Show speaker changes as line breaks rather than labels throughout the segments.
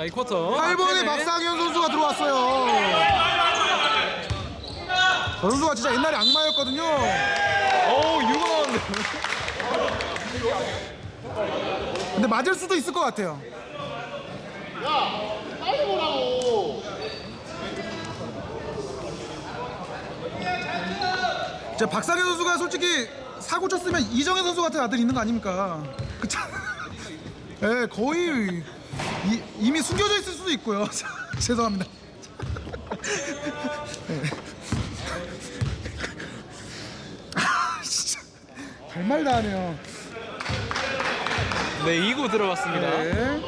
자, 이 쿼터.
8번에
앞에네.
박상현 선수가 들어왔어요. 저 선수가 진짜 옛날에 악마였거든요.
어우, 6번 나왔는데.
근데 맞을 수도 있을 것 같아요. 자 박상현 선수가 솔직히 사고 쳤으면 이정현 선수 같은 아들 있는 거 아닙니까? 그쵸? 예, 거의 이, 이미 숨겨져 있을 수도 있고요. 죄송합니다. 예. 아, 진짜 별말 다 하네요.
네, 2구 들어갔습니다.
네.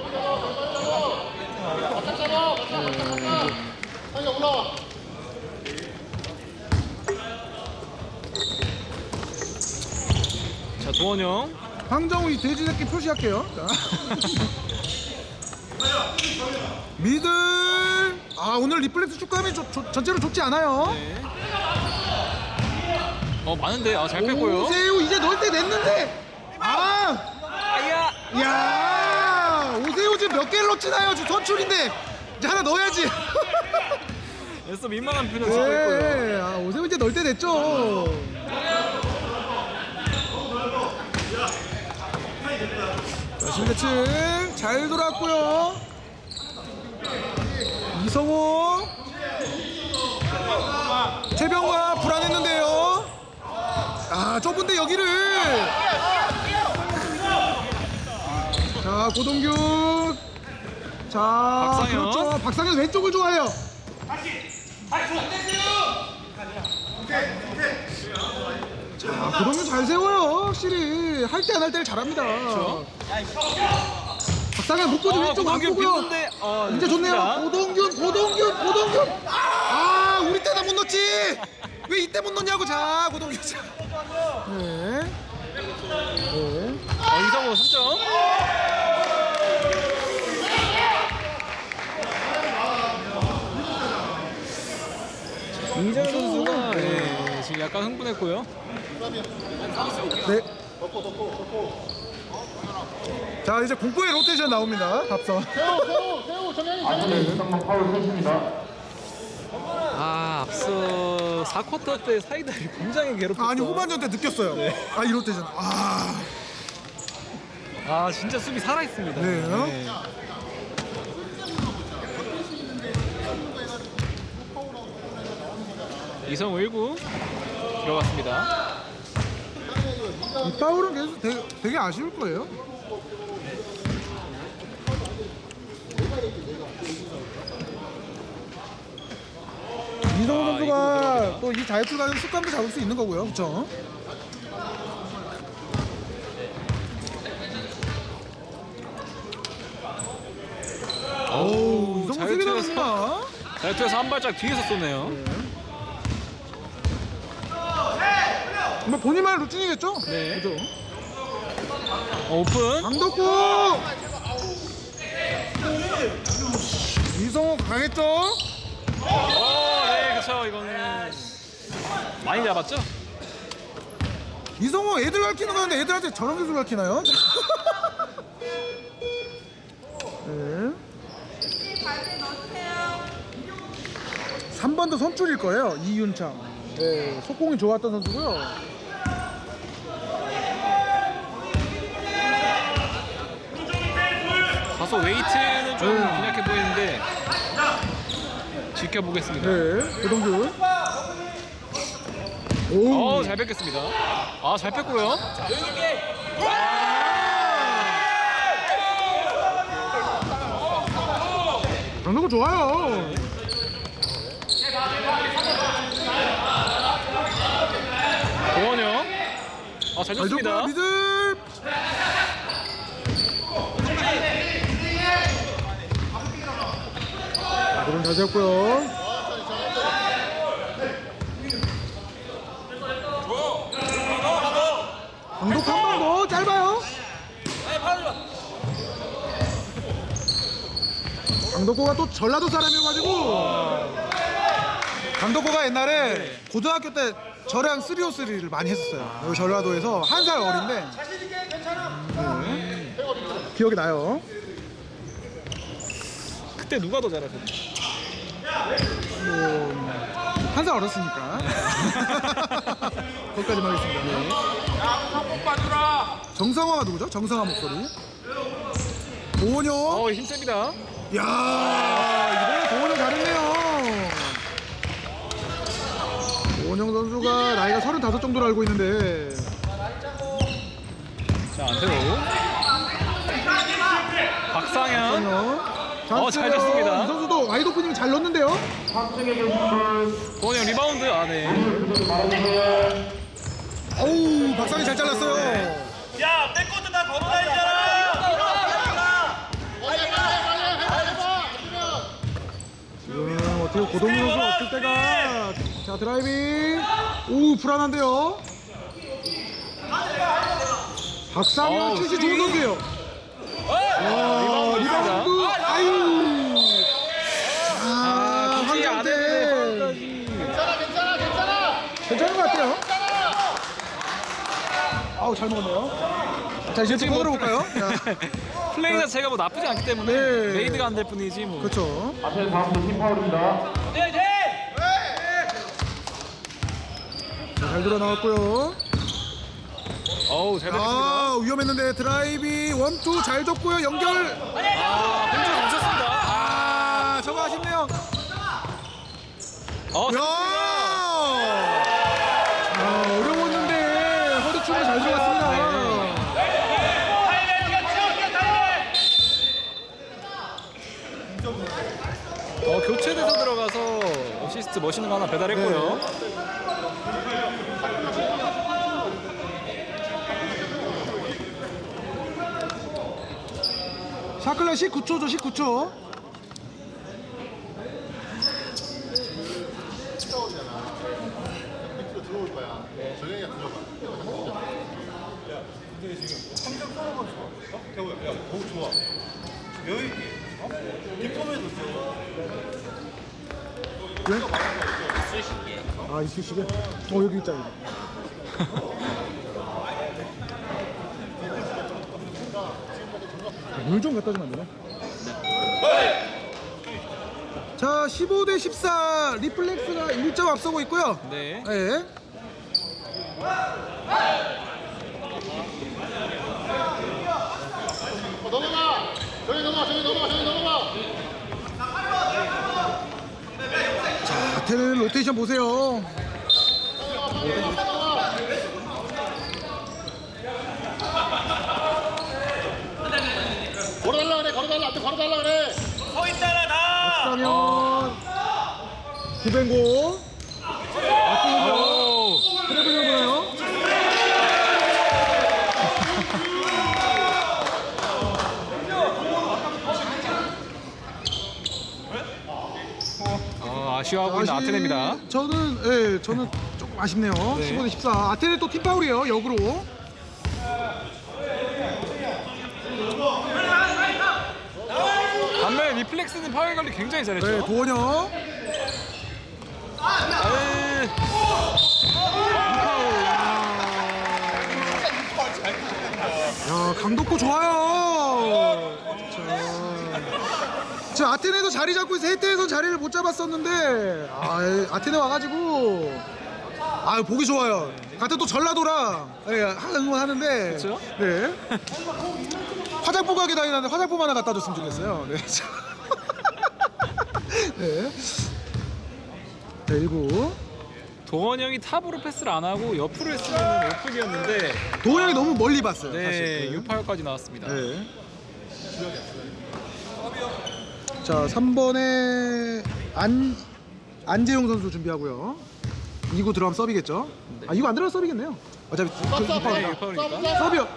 자, 도원영.
황정우 이 돼지 새끼 표시할게요. 자. 미들. 아 오늘 리플렉스 축구함이 조- 조- 전체로 좋지 않아요.
네. 어, 많은데. 아, 잘 뺐고요.
오세우 이제 넣을 때 됐는데. 아,
아야!
야, 오세우 지금 몇 개를 넣지나요? 지금 선출인데 이제 하나 넣어야지.
애써 민망한 표정 짓고 있고요.
네, 아 오세우 이제 넣을 때 됐죠. 자, 실대칭 잘 돌았고요. 이성호 최병화 불안했는데요. 아 좁은데 여기를 자 고동균 자
박상현.
그렇죠 박상현 왼쪽을 좋아해요. 자 고동균 잘 세워요 확실히 할 때 안 할 때를 잘합니다. 박상현 묶고도
아,
왼쪽 안
고동균
보고요.
빗는데, 어,
이제 좋네요.
좋습니다.
고동균, 고동균, 고동균. 아, 우리 때나 못 넣지. 왜 이때 못 넣냐고. 자, 고동균. 자. 네. 네.
어, 이성호 3점. 이정 선수가 네, 지금 약간 흥분했고요.
네. 자, 이제 공포의 로테이션 나옵니다. 앞서.
아 앞서 4쿼터 때 사이다를 굉장히 괴롭혔던
아니, 후반전 때 느꼈어요. 아, 이 로테이션. 아,
아 진짜 수비 살아있습니다.
네.
이성호 1구 들어갔습니다.
이 파울은 계속 되게, 되게 아쉬울 거예요. 이성호
아,
선수가 또이 자유투 가는 습관도 잡을 수 있는 거고요. 그렇죠? 오, 세개
자유투에서-
나갔나?
자유투에서 한 발짝 뒤에서 쏘네요.
뭐 본인만의 루틴이겠죠?
네.
그죠?
어, 오픈.
강덕구! 이성호 강했죠?
어, 네. 이거는 많이 잡았죠?
이성호 애들 가르치는 건데 애들한테 저런 기술 가르치나요? 네. 3번도 선출일 거예요. 이윤창. 네, 속공이 좋았던 선수고요.
다소 웨이트는 좀 빈약해 보이는데 지켜보겠습니다.
네, 고동균. 오,
어, 잘 뺏겼습니다. 아, 잘 뺐고요.
강덕구 좋아요.
도원영. 아, 잘
잘
줬습니다.
미들. 잘 줬고요. 강독 한번 더 짧아요. 강덕호가 또 전라도 사람이어가지고 강덕호가 옛날에 고등학교 때 저랑 쓰리오쓰리를 많이 했었어요. 여기 전라도에서 한 살 어린데 네. 기억이 나요.
그때 누가 더 잘하셨죠?
한 살 어렸으니까. 거기까지만 하겠습니다. 정성화가 누구죠? 정성화 목소리. 도원영.
어 힘셉니다.
야 이번에 도원영 잘했네요. 도원영 선수가 나이가 35 정도로 알고 있는데
자 안태호. 박상현. 어, 잘.
이 선수도 와이드 오프닝 잘 넣었는데요.
도원영 리바운드 아 네.
어우 박상이 잘 잘랐어요.
야, 내 것도 다 걸어다니잖아.
지금 어떻게 고동민 선수 없을 때가 자 드라이빙 오 불안한데요. 박상현
어우,
슛이
스리.
좋은 선수예요. 와,
리바운드
리바운드 아유.
아 굳이 안
한강대.
해도
괜찮은 것 같아요. 아우 잘 먹었네요. 자 이제 좀
뭐-
들어볼까요?
플레이 자체가 뭐 나쁘지 않기 때문에
네.
메이드가 안 될 뿐이지 뭐.
그렇죠. 자, 잘 들어 나왔고요.
어우 잘 던졌습니다.
아 위험했는데 드라이빙 원투 잘 줬고요. 연결.
아 공주 놓쳤습니다.
아 저거 아쉽네요.
어
야. 잘 들어갔습니다.
어, 교체돼서 들어가서 어시스트 멋있는 거 하나 배달했고요.
샤클라 19초죠 19초. 왜? 아 이쑤시개? 어 여기 있다 여기. 물좀 갖다 주면 안 되나? 자 15 대 14 리플렉스가 1점 앞서고 있고요.
네.
네.
넘어가! 저기 넘어가, 저기 넘어가, 저기 넘어가!
아테는 로테이션 보세요.
걸어달라 그래, 걸어달라, 앞에 걸어달라 그래!
서 있잖아, 다.
박상현 구뱅고 아테는
오.
트래블링 보나요?
어, 아 쉬워하고 있는 아테네입니다.
저는 예, 저는 조금 아쉽네요. 15대 14. 아테네 또 팀 파울이에요. 역으로.
반면에 리플렉스는 파울 관리 굉장히 잘했죠.
네, 도원영.
에이.
야, 강독고 좋아요. 자, 자 아테네도 자리 잡고 있어. 해태에서 자리를 못 잡았었는데 아, 아테네 와가지고 아 보기 좋아요. 같은 또 전라도라 예, 응원하는데.
그쵸?
네. 화장품 가게 다니는데 화장품 하나 갖다 줬으면 좋겠어요. 네. 네. 자, 1구.
도원영이 탑으로 패스를 안 하고 옆으로 했으면 오픈이었는데
도원영이 너무 멀리 봤어요.
네,
사실.
유파울까지 나왔습니다.
네. 자, 3번에 안 안재용 선수 준비하고요. 2구 들어가면 서비겠죠? 아, 2구 안 들어가면 서비겠네요. 어차피 그, 그,
쌉,
네,
그,
유파울이니까.
서비요.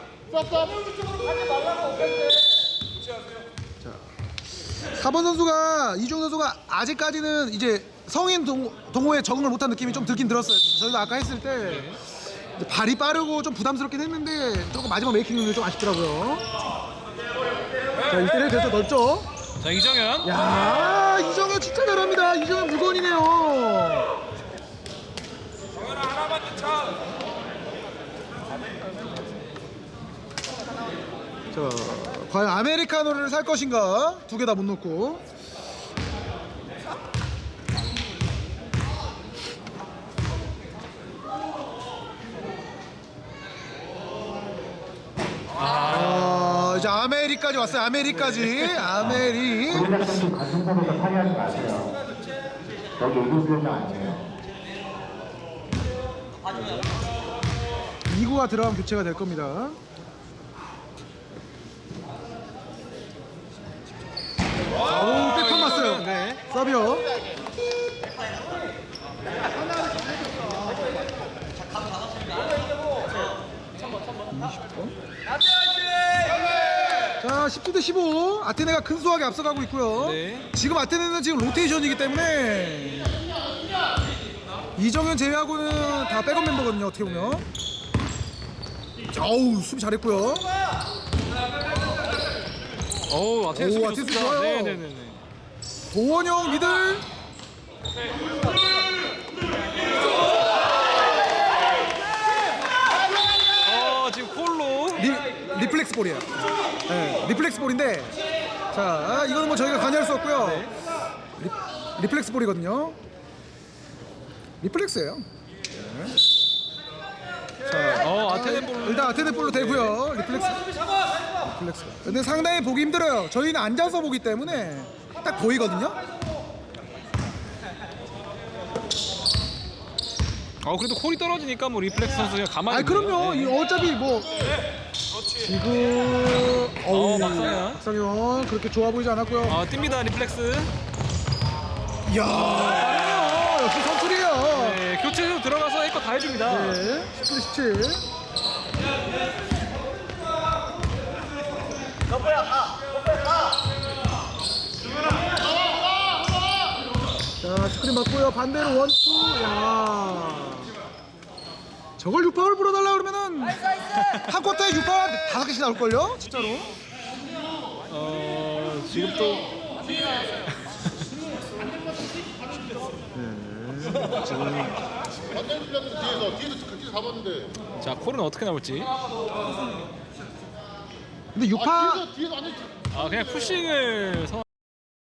자, 4번 선수가 이중 선수가 아직까지는 이제 성인 동, 동호회 적응을 못한 느낌이 좀 들긴 들었어요. 저희도 아까 했을 때 이제 발이 빠르고 좀 부담스럽긴 했는데 조금 마지막 메이킹 능력이 좀 아쉽더라고요. 자, 이때는 됐죠, 넓죠?
자 이정현.
야 이정현 진짜 잘합니다. 이정현 물건이네요. 자, 과연 아메리카노를 살 것인가? 두 개 다 못 넣고. 아메리까지 왔어요. 아메리까지. 아메리.
우리나라도 관중석에서 파리하지 마세요. 여기 의료비용이 아니에요.
2구가 들어가면 교체가 될 겁니다. 오, 백판 맞어요.
네.
서비어. 자, 10대 대 15. 아테네가 큰 수하게 앞서가고 있고요.
네.
지금 아테네는 지금 로테이션이기 때문에 이정현 제외하고는 다 백업 멤버거든요. 어떻게 보면. 어우, 수비 잘했고요.
어우 아테네
오,
수비
아테네
좋습니다.
좋아요.
네네네네.
도원영 미들.
어 지금 콜로.
리, 리플렉스 볼이에요. 네, 리플렉스 볼인데 자 이거는 뭐 저희가 관여할 수 없고요. 리, 리플렉스 볼이거든요. 리플렉스예요. 네. 자
어 아테네 볼.
일단 아테네 볼로 되고요. 리플렉스. 리플렉스. 근데 상당히 보기 힘들어요. 저희는 앉아서 보기 때문에 딱 보이거든요.
어 그래도 콜이 떨어지니까 뭐 리플렉스 선수 그냥 가만히.
아
있네요.
그럼요.
네.
이 어차피 뭐 지금 어우,
박상현.
박상현 그렇게 좋아 보이지 않았고요.
아 뜁니다 리플렉스.
이야 빠르네요. 역시 선출이에요.
네 교체로 들어가서 에코 다 해줍니다.
네, 17, 17. 자, 스크린 맞고요. 반대로 원투. 야. 저걸 6파울 불어달라 그러면은 한 쿼터에 6파울 다섯 개씩 나올걸요? 진짜로?
어 지금 또
완전 풀렸는데 뒤에서 뒤에서 그뒤 잡았는데.
자 콜은 어떻게 나올지.
근데 6파
아 뒤에서 뒤에서 완전
아 그냥 푸싱을 선.